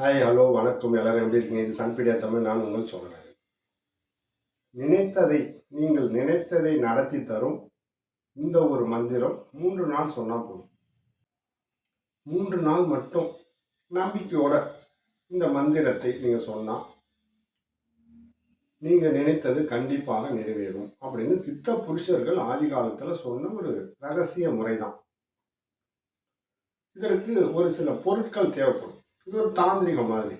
Hi hello வணக்கம். எல்லாரும் எப்படி இருக்கீங்க? இது சன்பீடியா தமிழ். நான் உங்கள் சொல்கிறேன் நினைத்ததை நீங்கள் நினைத்ததை நடத்தி தரும் இந்த ஒரு மந்திரம் மூன்று நாள் சொன்னால் போதும். மூன்று நாள் மட்டும் நம்பிக்கையோட இந்த மந்திரத்தை நீங்கள் சொன்னால் நீங்கள் நினைத்தது கண்டிப்பாக நிறைவேறும் அப்படின்னு சித்த புருஷர்கள் ஆதி காலத்தில் சொன்ன ஒரு ரகசிய முறை தான் இதற்கு ஒரு சில பொருட்கள் தேவைப்படும். இது ஒரு தாந்திரிகம் மாதிரி.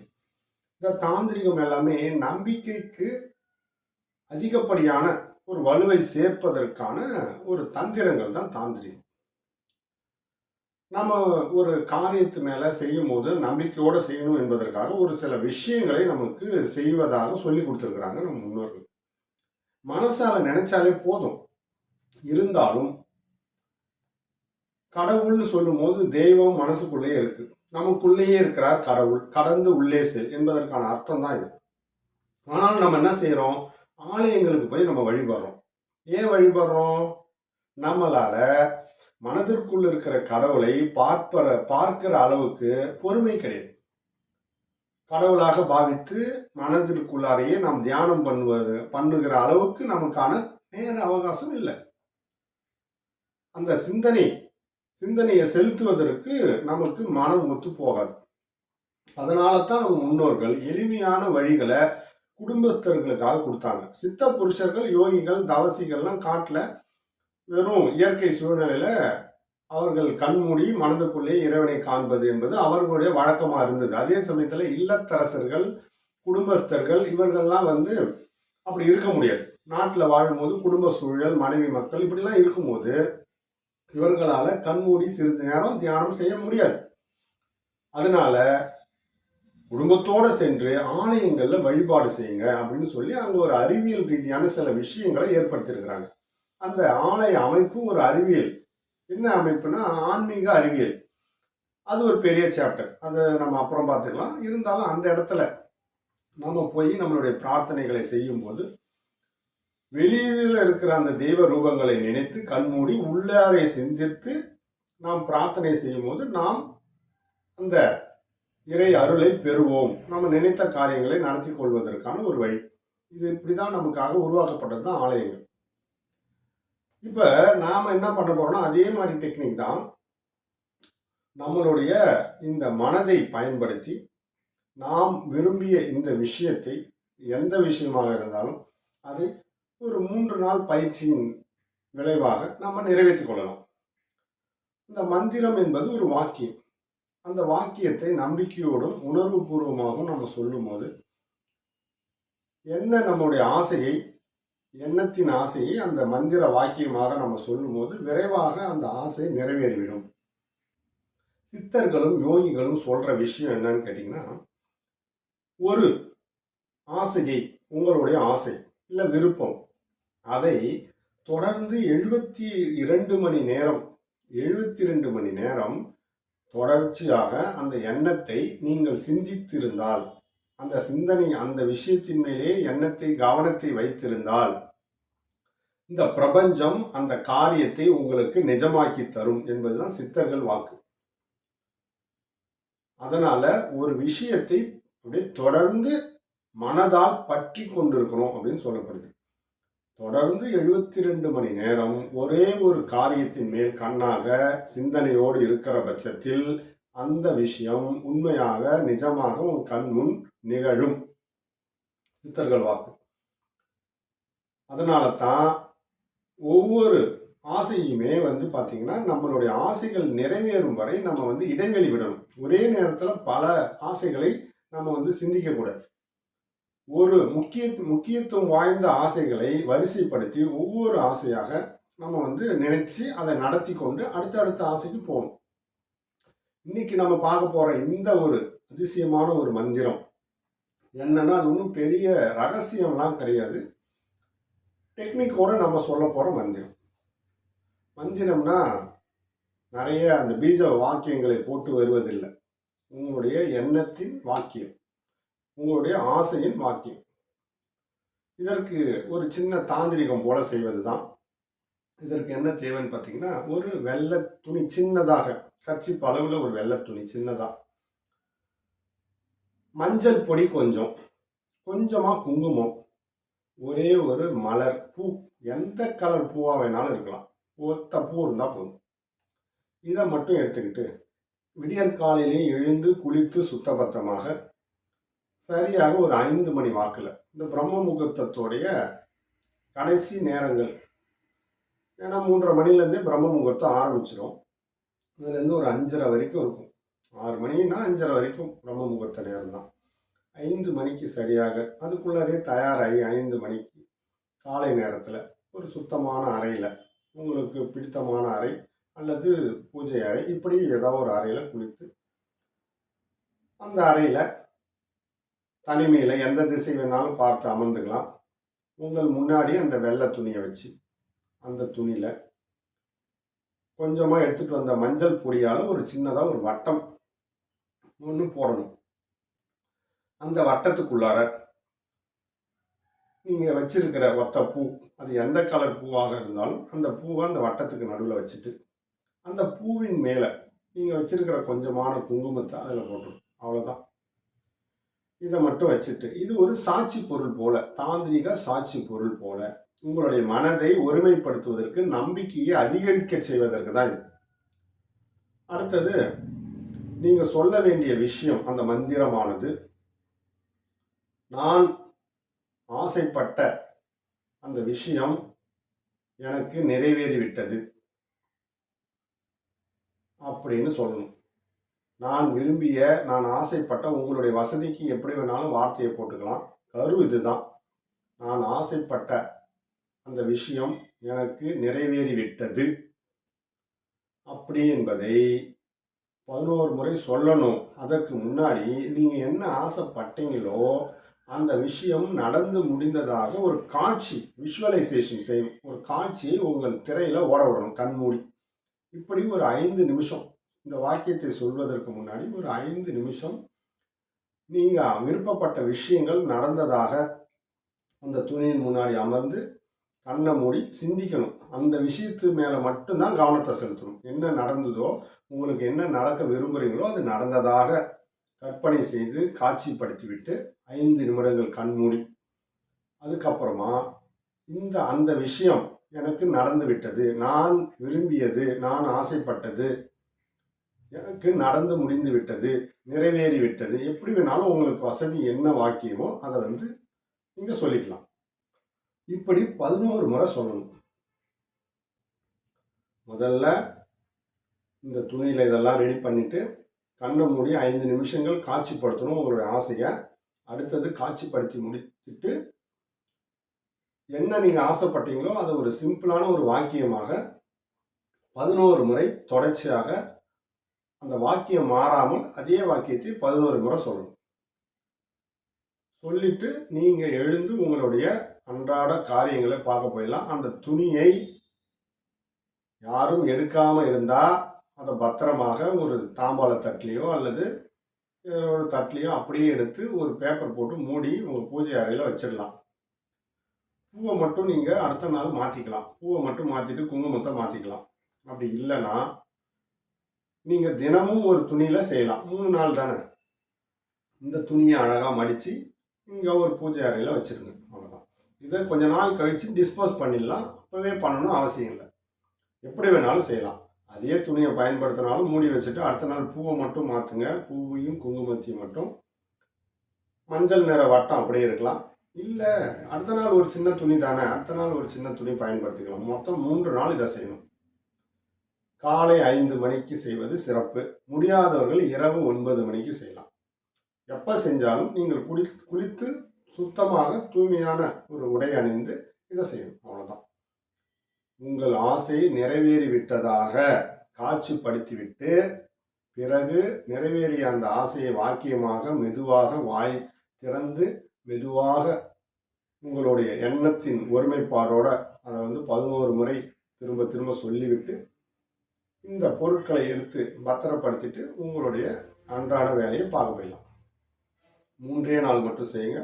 இந்த தாந்திரிகம் எல்லாமே நம்பிக்கைக்கு அதிகப்படியான ஒரு வலுவை சேர்ப்பதற்கான ஒரு தந்திரங்கள் தான் தாந்திரிகம். நம்ம ஒரு காரியத்து மேலே செய்யும் போது நம்பிக்கையோடு செய்யணும் என்பதற்காக ஒரு சில விஷயங்களை நமக்கு செய்வதாக சொல்லி கொடுத்துருக்குறாங்க நம்ம முன்னோர்கள். மனசால நினைச்சாலே போதும். இருந்தாலும் கடவுள்னு சொல்லும்போது தெய்வம் மனசுக்குள்ளேயே இருக்குது நமக்குள்ளேயே இருக்கிறார் கடவுள். கடந்து உள்ளே செல் என்பதற்கான அர்த்தம் தான் இது. ஆனால் நம்ம என்ன செய்யறோம் ஆலயங்களுக்கு போய் நம்ம வழிபடுறோம். ஏன் வழிபடுறோம்? நம்மளால மனதிற்குள் இருக்கிற கடவுளை பார்ப்பற பார்க்கிற அளவுக்கு பொறுமை கிடையாது. கடவுளாக பாவித்து மனதிற்குள்ளாரையே நாம் தியானம் பண்ணுவது பண்ணுகிற அளவுக்கு நமக்கான நேர அவகாசம் இல்லை. அந்த சிந்தனை சிந்தனையை செலுத்துவதற்கு நமக்கு மனம் ஒத்து போகாது. அதனால தான் நம்ம முன்னோர்கள் எளிமையான வழிகளை குடும்பஸ்தர்களுக்காக கொடுத்தாங்க. சித்த புருஷர்கள் யோகிகள் தவசிகள்லாம் காட்டில் வெறும் இயற்கை சூழ்நிலையில் அவர்கள் கண்மூடி மனதுக்குள்ளே இறைவனை காண்பது என்பது அவர்களுடைய வழக்கமாக இருந்தது. அதே சமயத்தில் இல்லத்தரசர்கள் குடும்பஸ்தர்கள் இவர்கள்லாம் வந்து அப்படி இருக்க முடியாது. நாட்டில் வாழும்போது குடும்ப சூழல் மனைவி மக்கள் இப்படிலாம் இருக்கும்போது இவர்களால் கண்மூடி சிறிது நேரம் தியானம் செய்ய முடியாது. அதனால குடும்பத்தோட சென்று ஆலயங்கள்ல வழிபாடு செய்யுங்க அப்படின்னு சொல்லி அங்க ஒரு அறிவியல் ரீதியான சில விஷயங்களை ஏற்படுத்தியிருக்கிறாங்க. அந்த ஆலய அமைப்பு ஒரு அறிவியல். என்ன அமைப்புனா ஆன்மீக அறிவியல். அது ஒரு பெரிய சாப்டர் அதை நம்ம அப்புறம் பார்த்துக்கலாம். இருந்தாலும் அந்த இடத்துல நம்ம போய் நம்மளுடைய பிரார்த்தனைகளை செய்யும்போது வெளியில் இருக்கிற அந்த தெய்வ ரூபங்களை நினைத்து கண்மூடி உள்ளாரை சிந்தித்து நாம் பிரார்த்தனை செய்யும் போது நாம் அந்த இறை அருளை பெறுவோம். நம்ம நினைத்த காரியங்களை நடத்தி கொள்வதற்கான ஒரு வழி. இது இப்படிதான் நமக்காக உருவாக்கப்பட்டது தான் ஆலயங்கள். இப்ப நாம என்ன பண்ண போறோம்னா அதே மாதிரி டெக்னிக் தான் நம்மளுடைய இந்த மனதை பயன்படுத்தி நாம் விரும்பிய இந்த விஷயத்தை எந்த விஷயமாக இருந்தாலும் அதை ஒரு மூன்று நாள் பயிற்சியின் விளைவாக நம்ம நிறைவேற்றிக் கொள்ளலாம். இந்த மந்திரம் என்பது ஒரு வாக்கியம். அந்த வாக்கியத்தை நம்பிக்கையோடும் உணர்வு பூர்வமாகவும் நம்ம சொல்லும்போது என்ன நம்முடைய ஆசையை எண்ணத்தின் ஆசையை அந்த மந்திர வாக்கியமாக நம்ம சொல்லும்போது விரைவாக அந்த ஆசை நிறைவேறிவிடும். சித்தர்களும் யோகிகளும் சொல்ற விஷயம் என்னன்னு கேட்டிங்கன்னா ஒரு ஆசையை உங்களுடைய ஆசை இல்லை விருப்பம் அதை தொடர்ந்து எழுபத்தி இரண்டு மணி நேரம் எழுபத்தி ரெண்டு மணி நேரம் தொடர்ச்சியாக அந்த எண்ணத்தை நீங்கள் சிந்தித்திருந்தால் அந்த சிந்தனை அந்த விஷயத்தின் மேலே எண்ணத்தை கவனத்தை வைத்திருந்தால் இந்த பிரபஞ்சம் அந்த காரியத்தை உங்களுக்கு நிஜமாக்கி தரும் என்பதுதான் சித்தர்கள் வாக்கு. அதனால ஒரு விஷயத்தை அப்படியே தொடர்ந்து மனதால் பற்றி கொண்டிருக்கணும் அப்படின்னு சொல்லப்படுது. தொடர்ந்து எழுபத்தி ரெண்டு மணி நேரம் ஒரே ஒரு காரியத்தின் மேல் கண்ணாக சிந்தனையோடு இருக்கிற பட்சத்தில் அந்த விஷயம் உண்மையாக நிஜமாக உன் கண் முன் நிகழும். சித்தர்கள் வாக்கு. அதனால தான் ஒவ்வொரு ஆசையுமே வந்து பார்த்தீங்கன்னா நம்மளுடைய ஆசைகள் நிறைவேறும் வரை நம்ம வந்து இடைவெளி விடணும். ஒரே நேரத்தில் பல ஆசைகளை நம்ம வந்து சிந்திக்கக்கூடாது. ஒரு முக்கிய முக்கியத்துவம் வாய்ந்த ஆசைகளை வரிசைப்படுத்தி ஒவ்வொரு ஆசையாக நம்ம வந்து நினைச்சு அதை நடத்தி கொண்டு அடுத்தடுத்த ஆசைக்கு போகணும். இன்னைக்கு நம்ம பார்க்க போற இந்த ஒரு அதிசயமான ஒரு மந்திரம் என்னன்னா அது ஒன்றும் பெரிய ரகசியம்லாம் கிடையாது. டெக்னிக்கோட நம்ம சொல்ல போகிற மந்திரம். மந்திரம்னா நிறைய அந்த பீஜ வாக்கியங்களை போட்டு வருவதில்லை. உங்களுடைய எண்ணத்தின் வாக்கியம். உங்களுடைய ஆசையின் வாக்கியம் இதற்கு ஒரு சின்ன தாந்திரிகம் போல செய்வது தான் இதற்கு என்ன தேவைன்னு பார்த்தீங்கன்னா ஒரு வெள்ளை துணி சின்னதாக கட்சி அளவில் ஒரு வெள்ளை துணி சின்னதாக மஞ்சள் பொடி கொஞ்சம் கொஞ்சமாக குங்குமம் ஒரே ஒரு மலர் பூ எந்த கலர் பூவாக வேணாலும் இருக்கலாம். ஒத்த பூ இருந்தால் போதும். இதை மட்டும் எடுத்துக்கிட்டு விடியற் காலையிலே எழுந்து குளித்து சுத்தபத்தமாக சரியாக ஒரு ஐந்து மணி வாக்கில். இந்த பிரம்ம முகூர்த்தத்தோடைய கடைசி நேரங்கள். ஏன்னா மூன்றரை மணிலேருந்தே பிரம்ம முகூர்த்தம் ஆரம்பிச்சிடும் இதுலேருந்து ஒரு அஞ்சரை வரைக்கும் இருக்கும். ஆறு மணினா அஞ்சரை வரைக்கும் பிரம்ம முகூர்த்த நேரம் தான் ஐந்து மணிக்கு சரியாக அதுக்குள்ளதே தயாராகி ஐந்து மணிக்கு காலை நேரத்தில் ஒரு சுத்தமான அறையில் உங்களுக்கு பிடித்தமான அறை அல்லது பூஜை அறை இப்படி ஏதோ ஒரு அறையில் குளித்து அந்த அறையில் தனிமையில் எந்த திசை வேணாலும் பார்த்து அமர்ந்துக்கலாம். உங்கள் முன்னாடி அந்த வெள்ளை துணியை வச்சு அந்த துணியில் கொஞ்சமாக எடுத்துகிட்டு வந்த மஞ்சள் பொடியால் ஒரு சின்னதாக ஒரு வட்டம் ஒன்று போடணும். அந்த வட்டத்துக்குள்ளார நீங்கள் வச்சிருக்கிற ஒத்த பூ அது எந்த கலர் பூவாக இருந்தாலும் அந்த பூவை அந்த வட்டத்துக்கு நடுவில் வச்சுட்டு அந்த பூவின் மேலே நீங்கள் வச்சிருக்கிற கொஞ்சமான குங்குமத்தை அதில் போட்டுரும். அவ்வளோதான் இதை மட்டும் வச்சுட்டு இது ஒரு சாட்சி பொருள் போல தாந்திரிக சாட்சி பொருள் போல உங்களுடைய மனதை ஒருமைப்படுத்துவதற்கு நம்பிக்கையை அதிகரிக்க செய்வதற்கு தான் இது. அடுத்தது நீங்க சொல்ல வேண்டிய விஷயம் அந்த மந்திரமானது. நான் ஆசைப்பட்ட அந்த விஷயம் எனக்கு நிறைவேறிவிட்டது. அப்படின்னு சொல்லணும். நான் விரும்பிய நான் ஆசைப்பட்ட உங்களுடைய வசதிக்கு எப்படி வேணாலும் வார்த்தையை போட்டுக்கலாம். கரு இதுதான். நான் ஆசைப்பட்ட அந்த விஷயம் எனக்கு நிறைவேறிவிட்டது. அப்படி என்பதை பதினோரு முறை சொல்லணும். அதற்கு முன்னாடி நீங்கள் என்ன ஆசைப்பட்டீங்களோ அந்த விஷயம் நடந்து முடிந்ததாக ஒரு காட்சி விஷுவலைசேஷன் செய்யும். ஒரு காட்சியை உங்கள் திரையில் ஓட விடணும் கண்மூடி. இப்படி ஒரு ஐந்து நிமிஷம். இந்த வாக்கியத்தை சொல்வதற்கு முன்னாடி ஒரு ஐந்து நிமிஷம் நீங்கள் விருப்பப்பட்ட விஷயங்கள் நடந்ததாக அந்த துணியின் முன்னாடி அமர்ந்து கண்ணை மூடி சிந்திக்கணும். அந்த விஷயத்து மேலே மட்டும்தான் கவனத்தை செலுத்தணும். என்ன நடந்ததோ உங்களுக்கு என்ன நடக்க விரும்புகிறீங்களோ அது நடந்ததாக கற்பனை செய்து காட்சிப்படுத்திவிட்டு ஐந்து நிமிடங்கள் கண்மூடி அதுக்கப்புறமா இந்த அந்த விஷயம் எனக்கு நடந்து விட்டது நான் விரும்பியது நான் ஆசைப்பட்டது எனக்கு நடந்து முடிந்து விட்டது நிறைவேறி விட்டது எப்படி வேணாலும் உங்களுக்கு வசதி என்ன வாக்கியமோ அதை வந்து நீங்கள் சொல்லிக்கலாம். இப்படி பதினோரு முறை சொல்லணும். முதல்ல இந்த துணியில் இதெல்லாம் ரெடி பண்ணிட்டு கண்ணை மூடி ஐந்து நிமிஷங்கள் காட்சிப்படுத்தணும் உங்களுடைய ஆசையை. அடுத்தது காட்சிப்படுத்தி முடித்துட்டு என்ன நீங்கள் ஆசைப்பட்டீங்களோ அதை ஒரு சிம்பிளான ஒரு வாக்கியமாக பதினோரு முறை தொடர்ச்சியாக அந்த வாக்கியம் மாறாமல் அதே வாக்கியத்தை பதினோரு முறை சொல்லணும். சொல்லிட்டு நீங்கள் எழுந்து உங்களுடைய அன்றாட காரியங்களை பார்க்க போயிடலாம். அந்த துணியை யாரும் எடுக்காமல் இருந்தால் அதை பத்திரமாக ஒரு தாம்பாள தட்டிலையோ அல்லது ஒரு தட்டிலையோ அப்படியே எடுத்து ஒரு பேப்பர் போட்டு மூடி உங்கள் பூஜை அறையில் வச்சிடலாம். பூவை மட்டும் நீங்கள் அடுத்த நாள் மாற்றிக்கலாம் பூவை மட்டும் மாற்றிட்டு குங்குமத்தை மாற்றிக்கலாம் அப்படி இல்லைன்னா நீங்கள் தினமும் ஒரு துணியில் செய்யலாம். மூணு நாள் தானே? இந்த துணியை அழகாக மடித்து இங்கே ஒரு பூஜை அறையில் வச்சுருங்க. அவ்வளோதான் இதை கொஞ்ச நாள் கழித்து டிஸ்போஸ் பண்ணிடலாம். அப்போவே பண்ணணும் அவசியம் இல்லை. எப்படி வேணாலும் செய்யலாம். அதே துணியை பயன்படுத்தினாலும் மூடி வச்சுட்டு அடுத்த நாள் பூவை மட்டும் மாற்றுங்க பூவையும் குங்குமத்தையும் மட்டும். மஞ்சள் நிற வட்டம் அப்படியே இருக்கலாம். இல்லை அடுத்த நாள் ஒரு சின்ன துணி தானே? அடுத்த நாள் ஒரு சின்ன துணி பயன்படுத்திக்கலாம். மொத்தம் மூன்று நாள் இதை செய்யணும். காலை ஐந்து மணிக்கு செய்வது சிறப்பு. முடியாதவர்கள் இரவு ஒன்பது மணிக்கு செய்யலாம். எப்போ செஞ்சாலும் நீங்கள் குளி குளித்து சுத்தமாக தூய்மையான ஒரு உடை அணிந்து இதை செய்யணும். அவ்வளோதான் உங்கள் ஆசை நிறைவேறிவிட்டதாக காட்சிப்படுத்திவிட்டு பிறகு நிறைவேறிய அந்த ஆசையை வாக்கியமாக மெதுவாக வாய் திறந்து மெதுவாக உங்களுடைய எண்ணத்தின் ஒருமைப்பாடோட அதை வந்து பதினோரு முறை திரும்ப திரும்ப சொல்லிவிட்டு இந்த பொருட்களை எடுத்து பத்திரப்படுத்திட்டு உங்களுடைய அன்றாட வேலையை பார்க்க போயிடலாம். மூன்றே நாள் மட்டும் செய்யுங்க.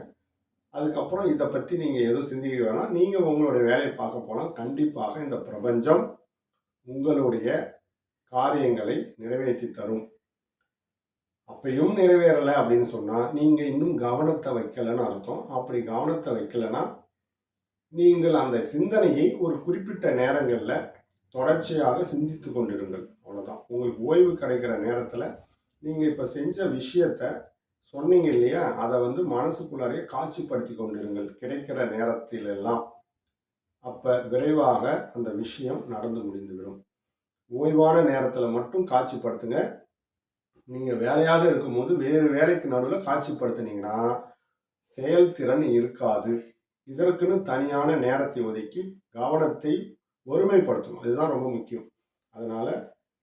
அதுக்கப்புறம் இதை பற்றி நீங்கள் எதுவும் சிந்திக்க வேணாம். நீங்கள் உங்களுடைய வேலையை பார்க்க போனால் கண்டிப்பாக இந்த பிரபஞ்சம் உங்களுடைய காரியங்களை நிறைவேற்றி தரும். அப்பயும் நிறைவேறலை அப்படின்னு சொன்னால் நீங்கள் இன்னும் கவனத்தை வைக்கலைன்னு அர்த்தம். அப்படி கவனத்தை வைக்கலைன்னா நீங்கள் அந்த சிந்தனையை ஒரு குறிப்பிட்ட நேரங்களில் தொடர்ச்சியாக சிந்தித்து கொண்டிருங்கள். அவ்வளோதான் உங்களுக்கு ஓய்வு கிடைக்கிற நேரத்தில் நீங்கள் இப்போ செஞ்ச விஷயத்த சொன்னீங்க இல்லையா? அதை வந்து மனசுக்குள்ளாரையே காட்சிப்படுத்தி கொண்டிருங்கள். கிடைக்கிற நேரத்திலெல்லாம். அப்போ விரைவாக அந்த விஷயம் நடந்து முடிந்துவிடும். ஓய்வான நேரத்தில் மட்டும் காட்சிப்படுத்துங்க. நீங்கள் வேலையாக இருக்கும்போது வேறு வேலைக்கு நடுவில் காட்சிப்படுத்துனீங்கன்னா செயல்திறன் இருக்காது. இதற்குன்னு தனியான நேரத்தை ஒதுக்கி கவனத்தை ஒருமைப்படுத்தணும் அதுதான் ரொம்ப முக்கியம். அதனால்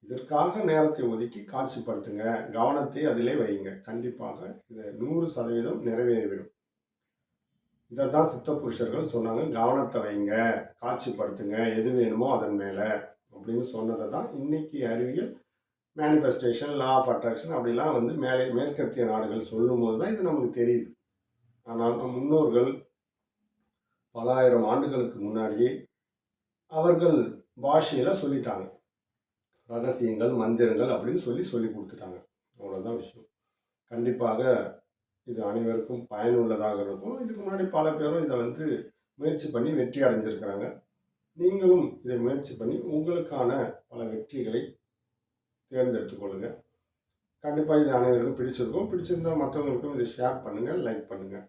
இதற்காக நேரத்தை ஒதுக்கி காட்சிப்படுத்துங்க. கவனத்தை அதிலே வையுங்க. கண்டிப்பாக இதை நூறு சதவீதம் நிறைவேறிவிடும். இதை தான் சித்த புருஷர்கள் சொன்னாங்க. கவனத்தை வைங்க காட்சிப்படுத்துங்க. எது வேணுமோ அதன் மேலே அப்படின்னு சொன்னதை தான் இன்னைக்கு அறிவியல் மேனிஃபெஸ்டேஷன் லா ஆஃப் அட்ராக்ஷன் அப்படிலாம் வந்து மேலே மேற்கத்திய நாடுகள் சொல்லும்போது தான் இது நமக்கு தெரியுது. ஆனால் நம் முன்னோர்கள் பலாயிரம் ஆண்டுகளுக்கு முன்னாடியே அவர்கள் பாஷையில் சொல்லிட்டாங்க. ரகசியங்கள் மந்திரங்கள் அப்படின்னு சொல்லி சொல்லி கொடுத்துட்டாங்க. அவ்வளோதான் விஷயம். கண்டிப்பாக இது அனைவருக்கும் பயனுள்ளதாக இருக்கும் இதுக்கு முன்னாடி பல பேரும் இதை வந்து முயற்சி பண்ணி வெற்றி அடைஞ்சிருக்கிறாங்க. நீங்களும் இதை முயற்சி பண்ணி உங்களுக்கான பல வெற்றிகளை தேர்ந்தெடுத்து கொள்ளுங்கள் கண்டிப்பாக இது அனைவருக்கும் பிடிச்சிருக்கும். பிடிச்சிருந்தா மற்றவங்களுக்கும் இதை ஷேர் பண்ணுங்கள் லைக் பண்ணுங்கள்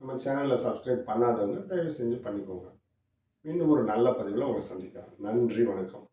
நம்ம சேனலில் சப்ஸ்கிரைப் பண்ணாதவங்க தயவு செஞ்சு பண்ணிக்கோங்க. மீண்டும் ஒரு நல்ல பதிவில் உங்களை சந்திக்கிறேன். நன்றி வணக்கம்.